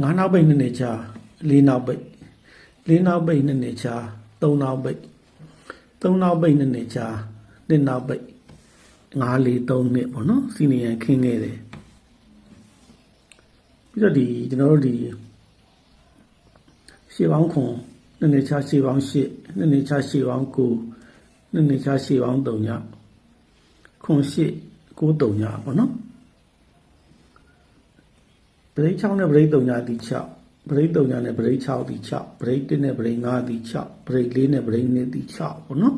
ငါးနောက်ပိတ်နှစ်နှစ်ချာလေးနောက်ပိတ်လေးနောက်ပိတ်နှစ်နှစ်ချာသုံးနောက်ပိတ်သုံးနောက်ပိတ်နှစ်နှစ်ချာနှစ်နောက်ပိတ်ငါးလေးသုံးနှစ်ပေါ့နော်စီနီယံခင်းခဲ့တယ်ပြီးတော့ဒီကျွန်တော်တို့ဒီရှေးပေါင်းခွန်နှစ်နှစ်ချာရှေးပေါင်းရှစ်နှစ်နှစ်ချာရှေးပေါင်းကိုနှစ်နှစ်ချာရှေးပေါင်းသုံးညခွန်ရှစ်ကိုသုံးညပေါ့နော် ပရိတ်6နဲ့ပရိတ်3ညာတီ6ပရိတ်3ညာနဲ့ပရိတ်6တီ6ပရိတ်1နဲ့ပရိတ်5တီ6ပရိတ်4နဲ့ပရိတ်2တီ6ပေါ့နော်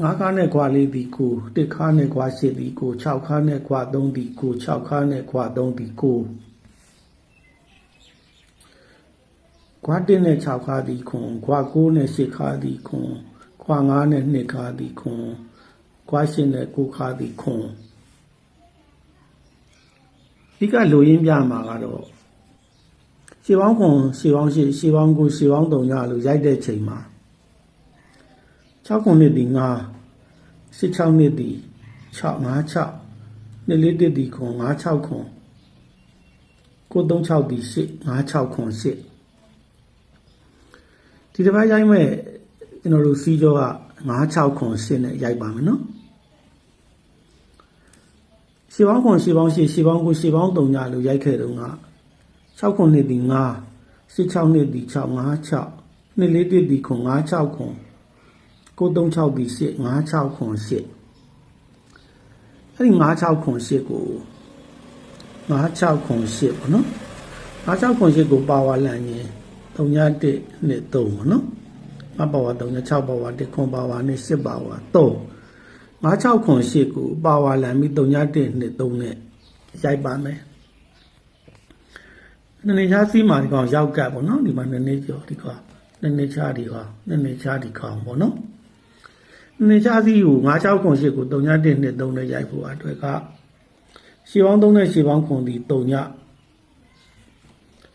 ငါးခါနဲ့ခွာလေးတီကိုတစ်ခါနဲ့ခွာရှစ်တီကို6ခါနဲ့ခွာ3တီကို6ခါနဲ့ခွာ3တီကိုခွာ1နဲ့6ခါတီခွန်ခွာ9နဲ့10ခါတီခွန်ခွာ9နဲ့2ခါတီခွန်ခွာ10နဲ့9ခါတီခွန် ဒီကလိုရင်းပြမှာကတော့ရှေးပေါင်းခွန်ရှေးပေါင်းရှေးရှေးပေါင်းကိုရှေးပေါင်း3ညလို့ရိုက်တဲ့ချိန်မှာ6ခုနှစ်ဒီ9 16နှစ်ဒီ6 5 6နှစ်လေးတစ်ဒီခွန်5 6ခွန်936ဒီ8 5 6ခွန်8ဒီတစ်ပိုင်းရိုက်မဲ့ကျွန်တော်တို့စီးကြောက5 6ခွန်8နဲ့ရိုက်ပါမယ်နော် ရှေးပေါင်းခွန်ရှေးပေါင်းရှေးရှေးပေါင်းကိုရှေးပေါင်း3ညလို့ရိုက်ခဲ့တော့က6ခွန်နှစ်ဒီ9 16နှစ်ဒီ6 5 6နှစ်လေးတစ်ဒီခွန်5 6ခွန်936ဒီ8 56ခွန်8အဲ့ဒီ56ခွန်8ကို56ခွန်8ပေါ့နော်56ခွန်8ကိုပါဝါလန်ရင်3ည1နှစ်3ပေါ့နော်မပါဝါ3ည6ပါဝါ1ခွန်ပါဝါနဲ့10ပါဝါ3 56ခွန်8ကိုပါဝါလန်ပြီး3ည1နှစ်3နဲ့ရိုက်ပါမယ်နည်းနည်းချားစီးမှာဒီကောင်ရောက်ကပ်ပေါ့နော်ဒီမှာနည်းနည်းကျော်ဒီကောင်နည်းနည်းချားဒီကောင်နည်းနည်းချားဒီကောင်ပေါ့နော်နေချာစီကို96ခွန်8ကို3ည1နှစ်3နဲ့ရိုက်ဖို့အတွက်ကရှေပေါင်း3နဲ့ရှေပေါင်းခွန်ဒီ3ည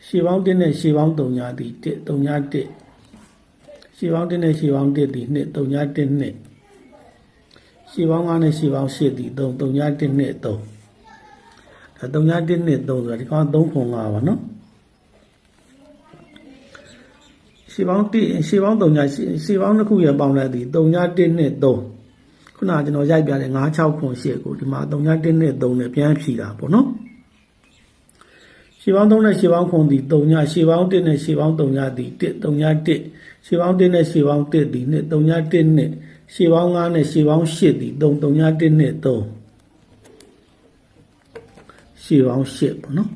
ရှေပေါင်း1နဲ့ရှေပေါင်း3ညဒီ1 3ည1ရှေပေါင်း1နဲ့ရှေပေါင်း1ဒီ2 3ည1နှစ် ရှေပေါင်း9နဲ့ရှေပေါင်း8ဒီ3 3ည1နှစ်3ဒါ3ည1နှစ်3ဆိုတာဒီကောင်3ခွန်5ပါနော်ရှေပေါင်း1ရှေပေါင်း3ညရှေပေါင်းတစ်ခုရပေါင်းလိုက်သည်3ည1နှစ်3ခုနကကျွန်တော်ရိုက်ပြတယ်9 6ခွန်8ကိုဒီမှာ3ည1နှစ်3နဲ့ပြန်ဖြီတာပေါ့နော်ရှေပေါင်း3နဲ့ရှေပေါင်းခွန်သည်3ညရှေပေါင်း1နဲ့ရှေပေါင်း3ညသည်1 3ည1ရှေပေါင်း1နဲ့ရှေပေါင်း1သည်2 3ည1နှစ် ရှေပေါင်း9နဲ့ရှေပေါင်း8သည်3 3ည1နှစ်3ရှေပေါင်း8ပေါ့နော်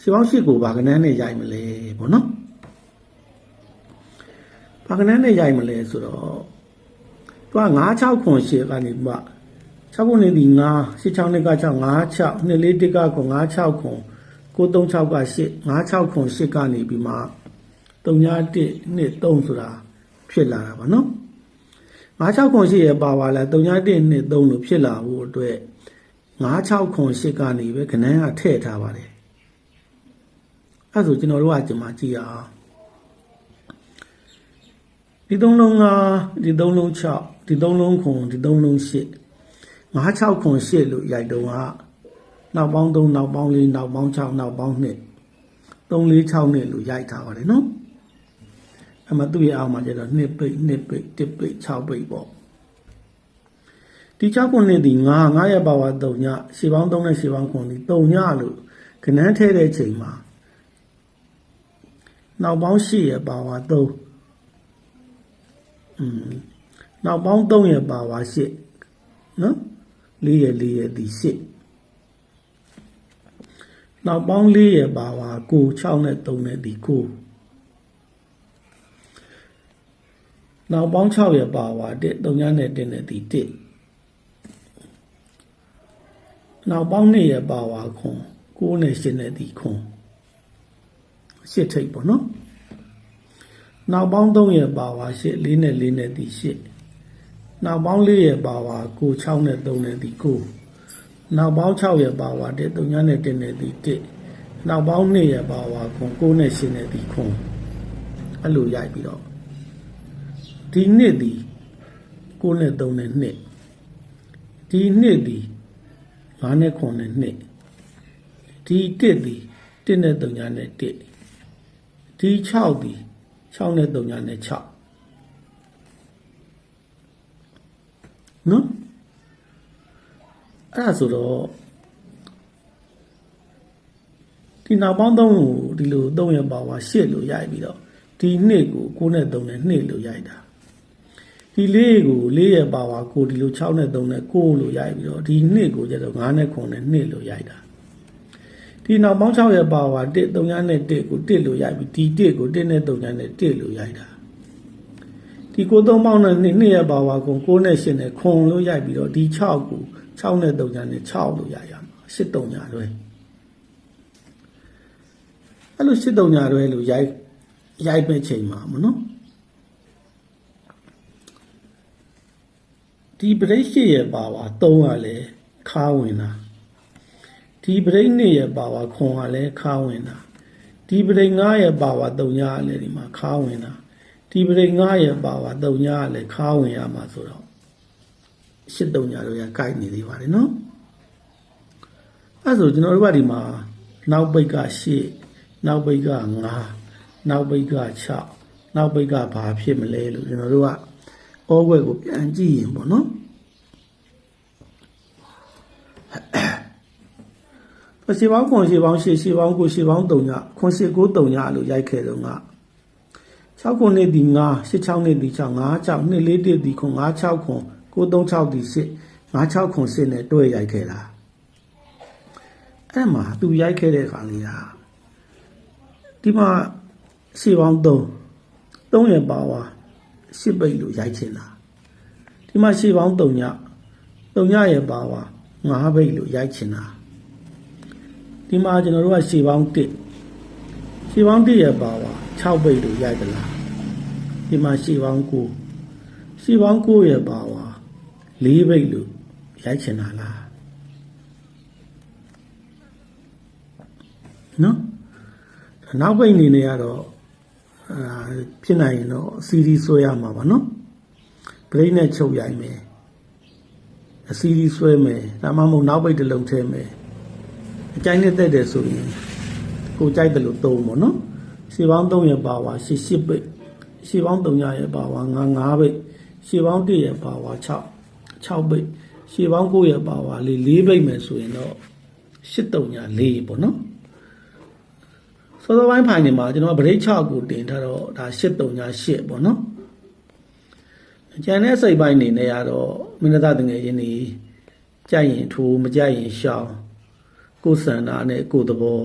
ရှေပေါင်း8ကိုဗာကနန်းနဲ့ရိုက်မလဲပေါ့နော်ဘာကနန်းနဲ့ရိုက်မလဲဆိုတော့သူက96ခွန်ရှေကနေမှ6ခုနေဒီ9 86နှစ်က6 56နှစ်လေးတစ်ကခွန်96ခွန်936က8 96ခွန်8ကနေပြီးမှ31နှစ်3ဆိုတာဖြစ်လာတာပါနော် 96ခွန်8ရဲ့ပါပါလဲ31နှစ်3လို့ဖြစ်လာဖို့အတွက်96ခွန်8ကနေပဲကနန်းကထည့်ထားပါတယ်အဲဆိုကျွန်တော်တို့ကဒီမှာကြည့်ရအောင်ဒီသုံးလုံးကဒီသုံးလုံး6ဒီသုံးလုံးခွန်ဒီသုံးလုံး8 5 6ခွန်8လို့ရိုက်တုံးကနောက်ပေါင်း3နောက်ပေါင်း4နောက်ပေါင်း6နောက်ပေါင်း2 3 4 6နှစ်လို့ရိုက်ထားပါတယ်နော် အမှသူ့ရဲ့အောက်မှာကျတော့2ပိတ်2ပိတ်1ပိတ်6ပိတ်ပေါ့ဒီ6ခွန်နှစ်ဒီ9 9ရဲ့ပါဝါ3ညရှေပေါင်း3နဲ့ရှေပေါင်းခွန်ဒီ3ညလို့ခဏန်းထဲတဲ့ချိန်မှာနောက်ပေါင်း8ရဲ့ပါဝါ3อืมနောက်ပေါင်း3ရဲ့ပါဝါ8နော်4ရဲ့4ရဲ့ဒီ8နောက်ပေါင်း4ရဲ့ပါဝါ9 6နဲ့3နဲ့ဒီ9 နောက်ပေါင်း6ရဲ့ပါဝါ1 3ညနဲ့1နဲ့ဒီ1နောက်ပေါင်း2ရဲ့ပါဝါခွန်9နဲ့8နဲ့ဒီခွန်8ထိပ်ပေါ့နော်နောက်ပေါင်း3ရဲ့ပါဝါ8 4နဲ့4နဲ့ဒီ8နောက်ပေါင်း4ရဲ့ပါဝါ9 6နဲ့3နဲ့ဒီ9နောက်ပေါင်း6ရဲ့ပါဝါ1 3နဲ့1နဲ့ဒီ1နောက်ပေါင်း2ရဲ့ပါဝါ9 9နဲ့8နဲ့ဒီ9အဲ့လိုရိုက်ပြီးတော့ ဒီနှစ်ဒီ9နဲ့3နဲ့2ဒီနှစ်ဒီ9နဲ့9နဲ့2ဒီ1ဒီ1နဲ့3ညာနဲ့1ဒီ6ဒီ6နဲ့3ညာနဲ့6နော်အဲ့ဒါဆိုတော့ဒီနောက်ပေါင်း3ကိုဒီလို3ရပါဝါ8လို့ရိုက်ပြီးတော့ဒီနှစ်ကို9နဲ့3နဲ့2လို့ရိုက်တာ ဒီလေးကို4ရပါဝါကိုဒီလို6နဲ့3နဲ့9လို့ရိုက်ပြီးတော့ဒီနှစ်ကိုကျတော့9နဲ့9နဲ့2လို့ရိုက်တာဒီနောက်ပေါင်း6ရပါဝါ1 3ညာနဲ့1ကို1လို့ရိုက်ပြီးဒီ1ကို1နဲ့3ညာနဲ့1လို့ရိုက်တာဒီကို3ပေါင်းနဲ့2 2ရပါဝါကို9နဲ့8နဲ့ခွန်လို့ရိုက်ပြီးတော့ဒီ6ကို6နဲ့3ညာနဲ့6လို့ရိုက်ရမှာ8 3ညာတွဲအဲ့လိုစစ်တုံညာတွဲလို့ရိုက်ရိုက်မဲ့ချိန်မှာမနော် ဒီပရိတ်ရှိရဲ့ပါဝါ3ကလည်းခါဝင်တာဒီပရိတ်2ရဲ့ပါဝါခွန်ကလည်းခါဝင်တာဒီပရိတ်9ရဲ့ပါဝါ3ညာကလည်းဒီမှာခါဝင်တာဒီပရိတ်9ရဲ့ပါဝါ3ညာကလည်းခါဝင်ရမှာဆိုတော့ရှစ်တုံညာတို့ရကိုက်နေသေးပါတယ်နော်အဲ့ဆိုကျွန်တော်တို့ကဒီမှာနောက်ပိတ်က8နောက်ပိတ်က9နောက်ပိတ်က6နောက်ပိတ်ကဘာဖြစ်မလဲလို့ကျွန်တော်တို့က ဩဝဲကိုပြန်ကြည့်ရင်ပေါ့နော်ပစီပေါင်းခွန်စီပေါင်းရှေရှေပေါင်းကိုရှေပေါင်း3ညခွန်ရှေကို3ညလို့ရိုက်ခဲ့တော့က6ခုနှစ်ဒီ9 86နှစ်ဒီ6 5 6နှစ်4တစ်ဒီခွန်5 6ခွန်9 3 6ဒီ8 5 6ခွန်8နဲ့တွဲရိုက်ခဲ့တာအဲ့မှာသူရိုက်ခဲ့တဲ့ခါလေးကဒီမှာရှေပေါင်း3 3ရပါဝါ 10ပိတ်လို့ရိုက်ချင်တာဒီမှာရှေပေါင်း3ည3ညရပါဝါ9ပိတ်လို့ရိုက်ချင်တာဒီမှာကျွန်တော်တို့ကရှေပေါင်း1ရှေပေါင်း1ရပါဝါ6ပိတ်လို့ရိုက်သလားဒီမှာရှေပေါင်း9ရှေပေါင်း9ရပါဝါ4ပိတ်လို့ရိုက်ချင်တာလားနော်နောက်ပိတ်အနေနဲ့ကတော့အာ ဖြစ်နိုင်ရင်တော့စီရီဆွဲရမှာပါနော်ဘရိတ်နဲ့ချုပ်ရိုက်မယ်အစီရီဆွဲမယ်ဒါမှမဟုတ်နောက်ပိတ်တစ်လုံးထဲမယ်အကြိုင်းနဲ့တက်တယ်ဆိုရင်ကိုကြိုက်တယ်လို့သုံးပေါ့နော်ရှေပေါင်း3ရပါဝါရှေရှစ်ပိတ်ရှေပေါင်း3ရပါဝါ9 9ပိတ်ရှေပေါင်း1ရပါဝါ6 6ပိတ်ရှေပေါင်း9ရပါဝါ4 4ပိတ်မယ်ဆိုရင်တော့8 3ည4ပေါ့နော် စောစောပိုင်းဖိုင်နေမှာကျွန်တော်ဗရိတ်6ကိုတင်ထားတော့ဒါ8 3ည8ပေါ့နော်ကျန်တဲ့စိတ်ပိုင်းနေနဲ့ကတော့မင်းသားတငယ်ချင်းနေကြိုက်ရင်ထိုးမကြိုက်ရင်ရှောင်းကိုယ်စန္ဒာနဲ့ကိုယ်သဘော